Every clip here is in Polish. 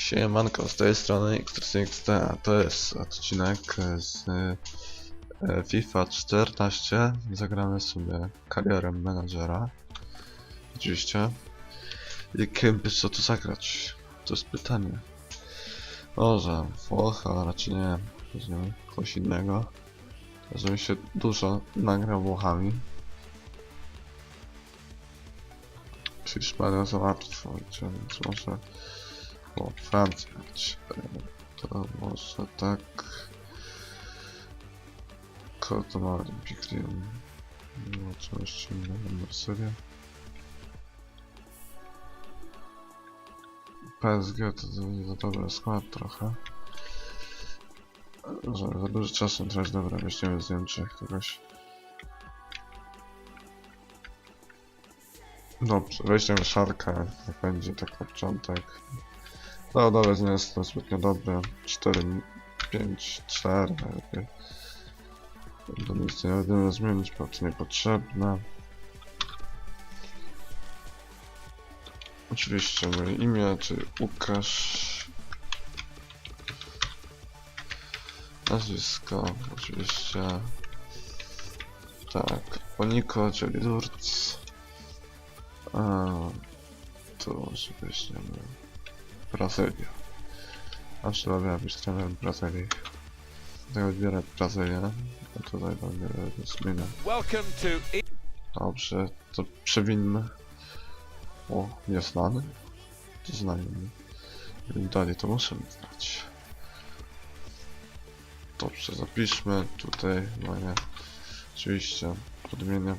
Siemanko, z tej strony XXXT, a to jest odcinek z e, FIFA 14. Zagramy sobie karierę menadżera. Oczywiście. I kim by co tu zagrać? To jest pytanie. Może Włocha, raczej nie. Weźmiemy kogoś innego. Żebym się dużo nagrał Włochami. Hiszpania za łatwo, więc może... O, Francja. To może tak. Kogo to ma Olympic Lyon? No, co jeszcze innego? Marsylia. PSG to za, za dobry skład trochę. Że za dużo czasu tracić, dobra, weźmiemy z Niemczech kogoś. Dobrze, weźmiemy szarkę, jak będzie tak na początek. No dobra, nie jest to zbytnio dobre. 4, 5, 4 najlepiej. Do nic nie będziemy zmienić, bo to niepotrzebne. Oczywiście moje imię, czyli Łukasz. Nazwisko, oczywiście. Tak, Poniko, czyli Durc. A, tu może weźmiemy Brazylia. A trzeba miała być trenerem Brazylii. Tutaj odbierać Brazylię. A tutaj to E- Dobrze, to przewinmy. O, nieznany? To znajomy. Jeżeli dalej to musimy znać. Dobrze, zapiszmy tutaj moje oczywiście podmienię.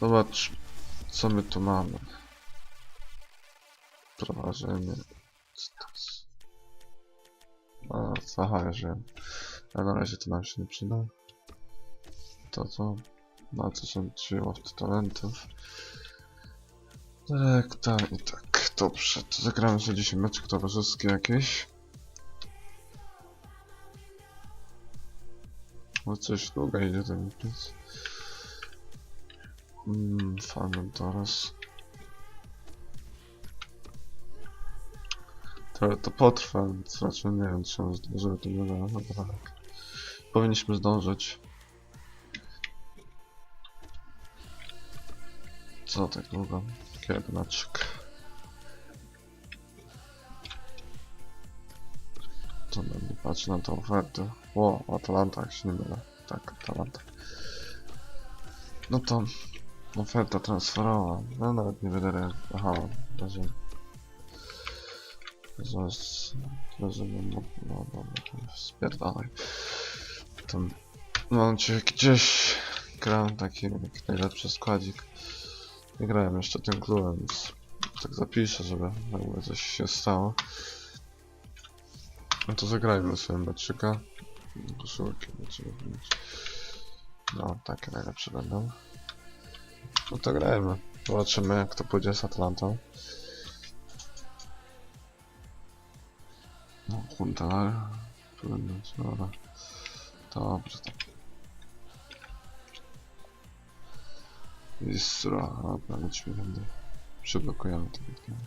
Zobacz, co my tu mamy. Stas. A, wiem. A na razie to nam się nie przyda. To co? Na co są trzy łowcy talentów? Tak, tak i tak. Dobrze, to zagramy sobie dzisiaj meczek towarzyski jakieś. No coś długo idzie ten imprez. Mmm, fanem teraz. To, to potrwa, więc raczej nie wiem, czy zdążymy to da. Dobra, tak. Powinniśmy zdążyć. Co tak długo? Kiedy meczek? To będę patrzeć na tą ofertę. O, Atalanta, jak się nie mylę. Tak, Atalanta. No to oferta transferowa. No nawet nie będę. Aha. Zaraz... Rozumiem, no, no dobra, spierdalaj. Tam... Cię gdzieś... Gram taki jak najlepszy składzik. Nie grałem jeszcze tym klubem, więc tak zapiszę, żeby jakby coś się stało. No to zagrajmy sobie meczyka. Koszulki będziemy mieć. No, takie najlepsze będą. No to grajmy. Zobaczymy jak to pójdzie z Atlantą. No, Hunter. Powinno być, dobra. Dobrze, Isra, dobra, lecimy będę. Przyblokujemy to widzę.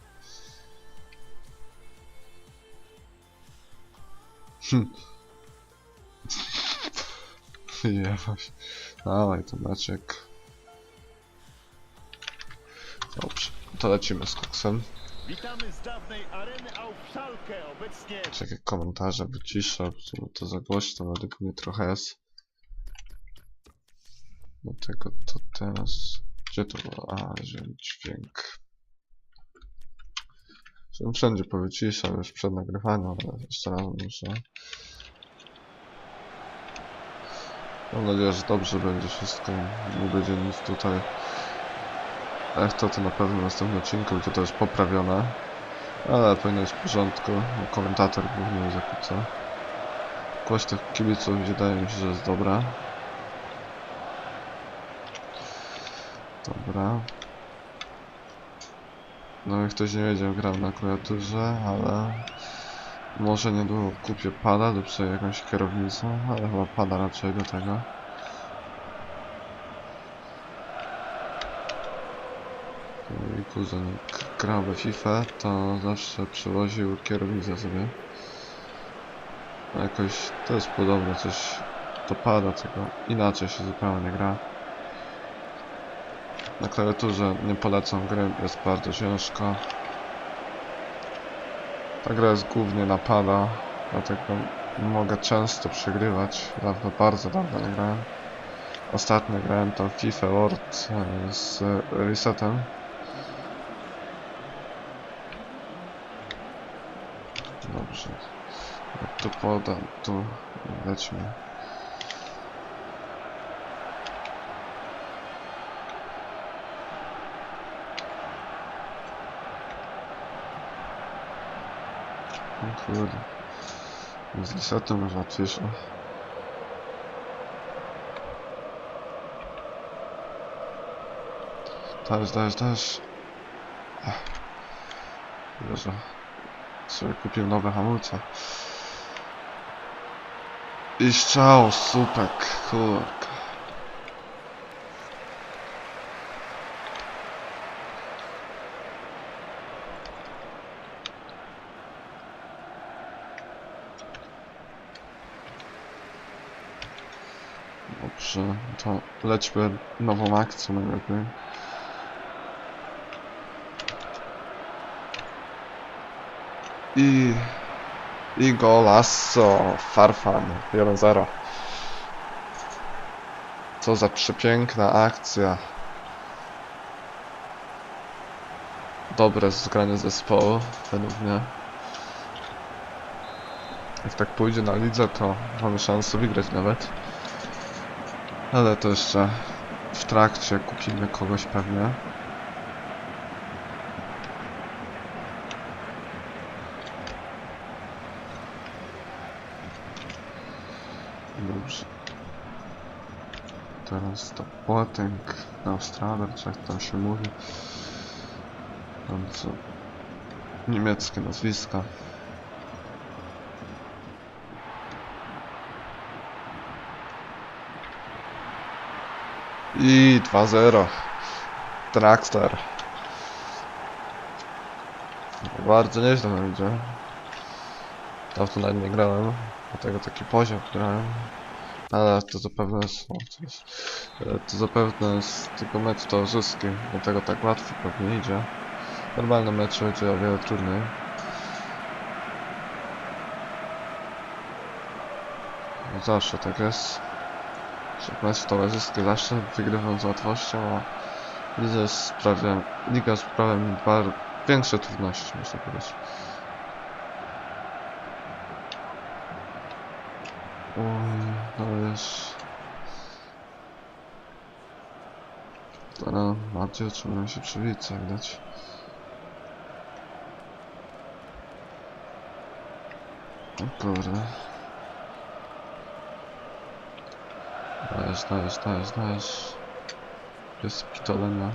Hm. Jebać. Dawaj, to meczek. Dobrze, to lecimy z koksem. Witamy z dawnej areny Aufschalke, obecnie Czekaj, komentarze wyciszę, bo to za głośno według mnie trochę jest. Dlatego to teraz... Gdzie to było? A, wziąłem dźwięk. Żebym wszędzie powyciszał już przed nagrywaniem, ale jeszcze raz muszę. Mam nadzieję, że dobrze będzie wszystko. Nie będzie nic tutaj. Jak to, to na pewno w następnym odcinku to też poprawione. Ale powinno być w porządku. Komentator głównie zakłóca. Kłość tych kibiców wydaje mi się, że jest dobra. Dobra. No jak ktoś nie wiedział, gram na klawiaturze, ale może niedługo kupię pada sobie jakąś kierownicę, ale chyba pada raczej do tego. Jak grał we FIFA, to zawsze przywoził kierownicę sobie. Jakoś to jest podobne, coś dopada tego. Inaczej się zupełnie gra. Na klawiaturze nie polecam gry, jest bardzo ciężko. Ta gra jest głównie napada, dlatego mogę często przegrywać. Dawno, bardzo dawno nie grałem. Ostatnio grałem w FIFA World e, z resetem. Dobrze. To podam, tu lećmy. O kurde. Z resetem już łatwiejsze. Dajesz, dajesz, dajesz. Ech. Sobie kupił nowe hamulce. I strzał, supek, kurka. Dobrze, to lećmy nową akcją najlepiej. I... I golasso, farfan, 1-0. Co za przepiękna akcja. Dobre zgranie zespołu, według mnie. Jak tak pójdzie na lidze, to mamy szansę wygrać nawet. Ale to jeszcze w trakcie kupimy kogoś pewnie. Dobrze. Teraz to Boateng, Australer, czy jak tam się mówi. Bardzo niemieckie nazwiska. I 2-0. Draxler. Bardzo nieźle nam idzie. Dawno nawet nie grałem, dlatego taki poziom grałem. Ale to zapewne jest, o, co jest, to zapewne jest tylko mecz towarzyski, dlatego tak łatwo pewnie idzie. Normalne mecze idzie o wiele trudniej. No Zawsze tak jest. Mecz towarzyski zawsze wygrywam z łatwością, a liga sprawia, liga sprawia mi bar, większe trudności, można powiedzieć. Oj, wiesz. Teraz bardziej otrzymują się przebić, jak widać. O kurde. Dajesz, dajesz, dajesz, dajesz. Bez pitolenia.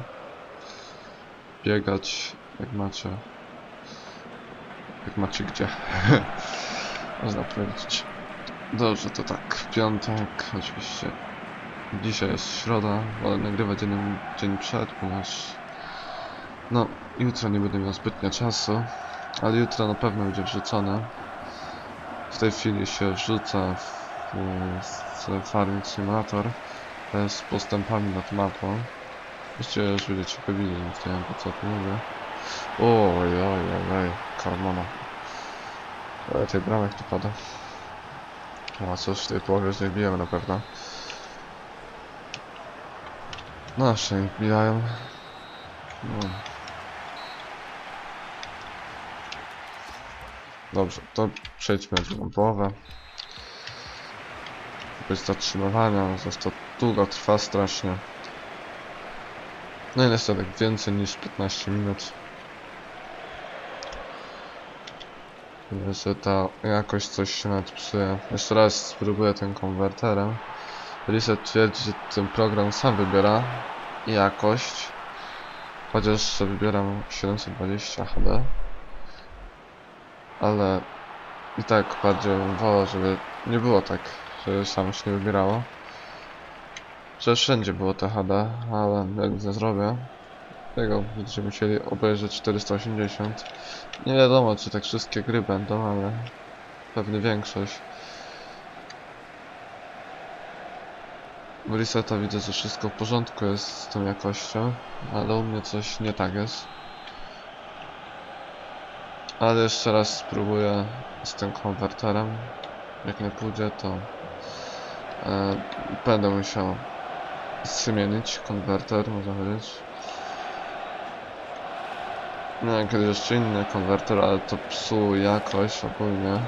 Biegać jak macie. Jak macie gdzie. Można powiedzieć. Dobrze, to tak, w piątek oczywiście. Dzisiaj jest środa, ale nagrywać jeden dzień przed, ponieważ no, jutro nie będę miał zbytnio czasu, ale jutro na pewno będzie wrzucone. W tej chwili się wrzuca w, w Farming Simulator e, z postępami nad mapą. Właściwie już będziecie pewnie nie wiem po co tu mówię. Oj, oj, oj, oj, Carmona. Ale tej bramek tu pada. No cóż, w tej połowie już nie bijemy na pewno. Nasze nie bijają. No. Dobrze, to przejdźmy na drugą połowę. Bez zatrzymywania, zresztą długo trwa strasznie. No i niestety więcej niż 15 minut. Że ta jakość coś się nawet psuje. Jeszcze raz spróbuję tym konwerterem. Reset twierdzi, że ten program sam wybiera jakość. Chociaż wybieram 720 HD. Ale i tak bardziej bym wolał, żeby nie było tak, że sam się nie wybierało. Że wszędzie było to HD, ale jak nie zrobię. Tego będziemy musieli obejrzeć 480. Nie wiadomo czy tak wszystkie gry będą, ale pewnie większość. W reseta widzę, że wszystko w porządku jest z tą jakością, ale u mnie coś nie tak jest. Ale jeszcze raz spróbuję z tym konwerterem. Jak nie pójdzie, to e, będę musiał zmienić konwerter, można powiedzieć. Miałem kiedyś jeszcze inny konwerter, ale to psuł jakość ogólnie.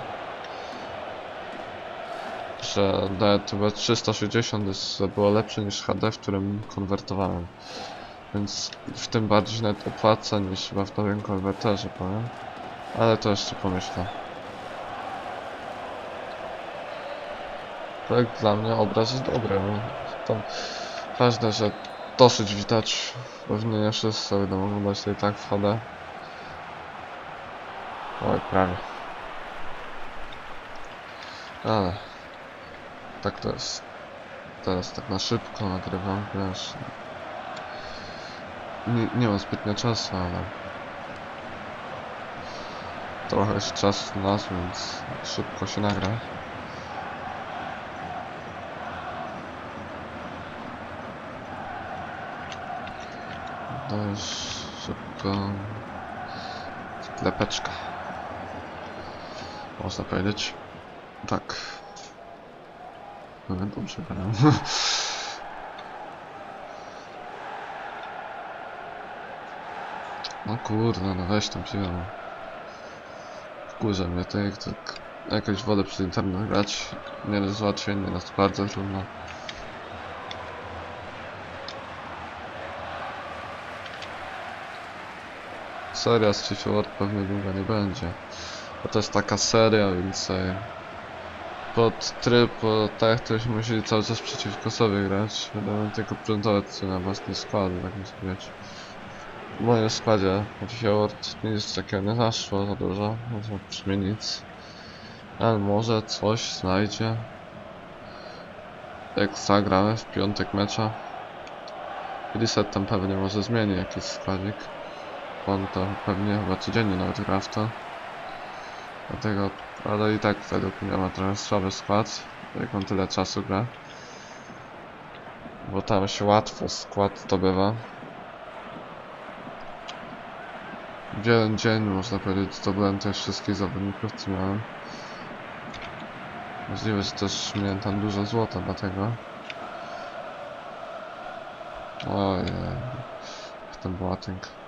Że chyba 360 jest, było lepsze niż HD, w którym konwertowałem. Więc w tym bardziej nawet opłaca niż chyba w nowym konwerterze, powiem. Ale to jeszcze pomyślę. Tak dla mnie obraz jest dobry. No. Tam ważne, że dosyć widać. Pewnie nie wszyscy będą oglądać to i tak w HD. Oj, prawie. Ale tak to jest. Teraz tak na szybko nagrywam, wiesz. Nie, nie mam zbytnio czasu, ale trochę jest czas na nas, więc szybko się nagra. Dość szybko sklepeczka. Można powiedzieć. Tak. No dobrze gadam. No kurde, no weź tam piłę. no. Wkurza mnie to jak tak jakąś wodę przez internet grać. Nie jest łatwiej, nie jest bardzo trudno. Seria z Chiefy World pewnie długa nie będzie. Bo to jest taka seria, więc e, pod tryb, tak to już musieli cały czas przeciwko sobie grać. Będą tylko prezentować na własny skład, tak mi powiedzieć. W moim składzie Chiefy World nic takiego nie zaszło za dużo, no sumie nic. Ale może coś znajdzie. Jak zagramy w piątek mecza. Reset tam pewnie może zmieni jakiś składzik. On to pewnie chyba codziennie nawet gra w to. Dlatego, ale i tak według mnie ma trochę słaby skład, jak on tyle czasu gra. Bo tam się łatwo skład zdobywa. W jeden dzień można powiedzieć zdobyłem też wszystkich zawodników co miałem. Możliwe, że też miałem tam dużo złota dlatego. Ojej. Jak ten. Oj,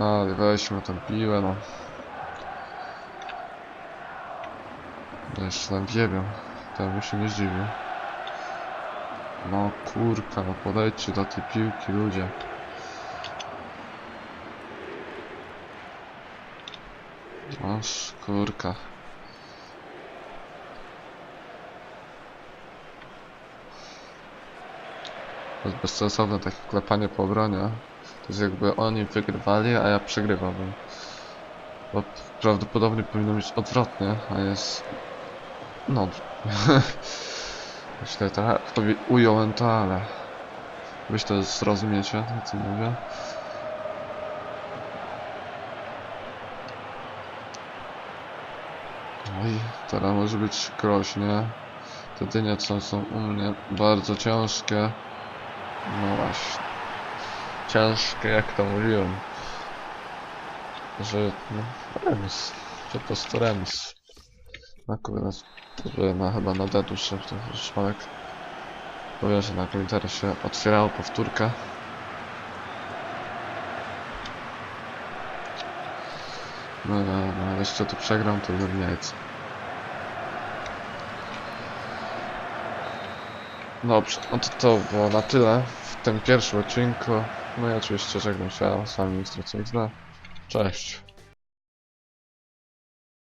Ale weźmy tę piłę, no. Jeszcze tam wiebią. To bym się nie zdziwił. No kurka, no podejdźcie do tej piłki, ludzie. Aż kurka. To jest bezsensowne takie klepanie po obronie. To jest jakby oni wygrywali, a ja przegrywałbym. Bo prawdopodobnie powinno być odwrotnie, a jest... No... Myślę, trochę powie- ująłem to, ale... Wy to zrozumiecie, co mówię. Oj, teraz może być groźnie. Te dynie co są u mnie bardzo ciężkie. No właśnie. Ciężkie jak to mówiłem. Że no, remis. Po prostu remis. Na to na chyba na dedu szedł ten szmalek. Powiem, że na komentarzu się otwierało powtórka. No, no, no, jeszcze tu przegram, to nie jajca. Dobrze, no to to było na tyle w tym pierwszym odcinku. No i oczywiście żegnam się z wami Mr. Cześć.